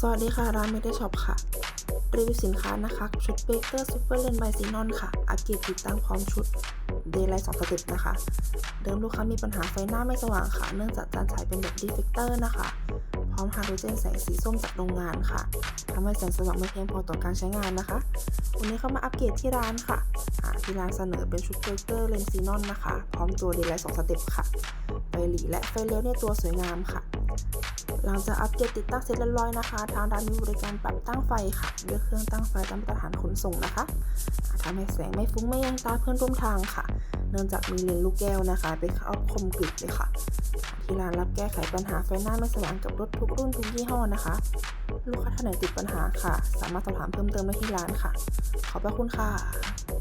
สวัสดีค่ะ ร้านเมดช็อปค่ะ รีวิวสินค้านะคะ ชุดเบเกอร์ซูเปอร์เลนไบซีนอนค่ะอัปเกรดติดตั้งพร้อมชุดเดย์ไลท์สองสเต็ปนะคะ เดิมลูกค้ามีปัญหาไฟหน้าไม่สว่างค่ะ เนื่องจากจานฉายเป็นแบบดีเฟกเตอร์นะคะ พร้อมฮาโลเจนแสงสีส้มจากโรงงานค่ะทำให้แสงสว่างไม่เพียงพอต่อการใช้งานนะคะ วันนี้เข้ามาอัปเกรดที่ร้านค่ะที่ร้านเสนอเป็นชุดเบเกอร์เลนซีนอนนะคะ พร้อมตัวเดย์ไลท์สองสเต็ปค่ะไฟหลีและไฟเลี้ยวในตัวสวยงามค่ะ หลังจากอัปเกรดติดตั้งเสร็จเรียบร้อยนะคะ ทางร้านมีบริการปรับตั้งไฟค่ะด้วยเครื่องตั้งไฟตามมาตรฐานขนส่งนะคะทำให้แสงไม่ฟุ้งไม่ยังตาเพื่อนร่วมทางค่ะ เนื่องจากมีเลนลูกแก้วนะคะ ไปเข้าคมกริบเลยค่ะ ที่ร้านรับแก้ไขปัญหาไฟหน้าไม่สว่างกับรถทุกรุ่นทุกยี่ห้อนะคะ ลูกค้าท่านไหนติดปัญหาค่ะ สามารถสอบถามเพิ่มเติมได้ที่ร้านค่ะ ขอบพระคุณค่ะ